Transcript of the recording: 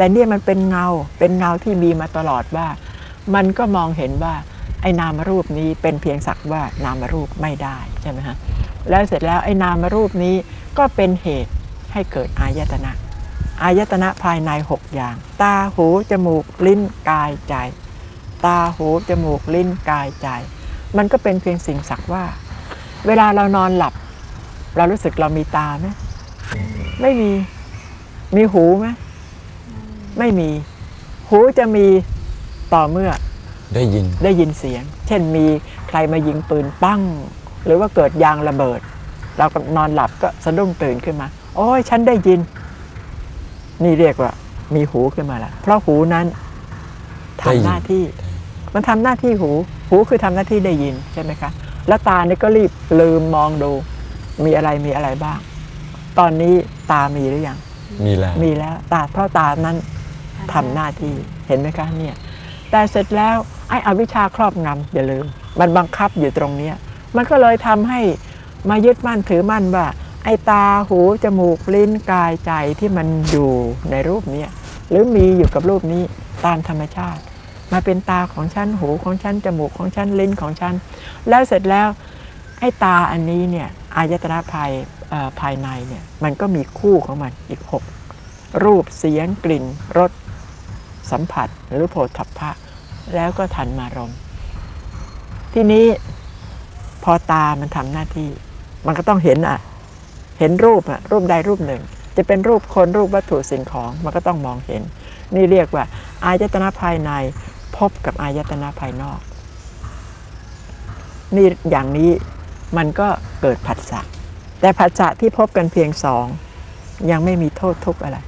แต่เนี่ยมันเป็นเงาเป็นเงาที่มีมาตลอดว่า มันก็มองเห็นว่าไอ้นามรูปนี้เป็นเพียงสักว่านามรูปไม่ได้ใช่ไหมฮะแล้วเสร็จแล้วไอ้นามรูปนี้ก็เป็นเหตุให้เกิดอายตนะอายตนะภายในหกอย่าง ตาหูจมูกลิ้นกายใจ ตาหูจมูกลิ้นกายใจ มันก็เป็นเพียงสิ่งสักว่า เวลาเรานอนหลับ เรารู้สึกเรามีตาไหมไม่มีมีหูไหม ไม่มี หูจะมีต่อเมื่อได้ยินได้ยินเสียง เช่นมีใครมายิงปืนปั้ง หรือว่าเกิดยางระเบิด เราก็นอนหลับก็สะดุ้งตื่นขึ้นมา โอ้ยฉันได้ยิน นี่เรียกว่า มีหูขึ้นมาแล้วเพราะหูนั้นได้ยินทำหน้าที่ มันทำหน้าที่หู หูคือทำหน้าที่ได้ยินใช่ไหมคะ แล้วตาเนี่ยก็รีบลืมมองดู มีอะไรมีอะไรบ้าง ตอนนี้ตามีหรือยังมีแล้วมีแล้วตาเพราะตานั้น ทำหน้าที่เห็นไหมคะเนี่ยแต่เสร็จแล้วไอ้อวิชชาครอบงำอย่าลืม มันบังคับอยู่ตรงเนี้ยมันก็เลยทำให้มายึดมั่นถือมั่นว่า ไอ้ตาหูจมูกลิ้นกายใจที่มันอยู่ในรูปเนี้ยหรือมีอยู่กับรูปนี้ตามธรรมชาติ มาเป็นตาของฉันหูของฉันจมูกของฉันลิ้นของฉันแล้วเสร็จแล้วไอ้ตาอันนี้เนี่ยอายตนะภายภายในเนี่ยมันก็มีคู่ของมันอีกหกรูปเสียงกลิ่นรส สัมผัสหรือโผฏฐัพพะ แล้วก็ทันมารมทีนี้พอตามันทำหน้าที่ มันก็ต้องเห็นอะ เห็นรูปอะ รูปใดรูปหนึ่ง จะเป็นรูปคนรูปวัตถุสิ่งของ มันก็ต้องมองเห็น นี่เรียกว่า อายตนะภายในพบกับอายตนะภายนอก นี่อย่างนี้มันก็เกิดผัสสะแต่ผัสสะที่พบกันเพียงสอง ยังไม่มีโทษทุกข์อะไร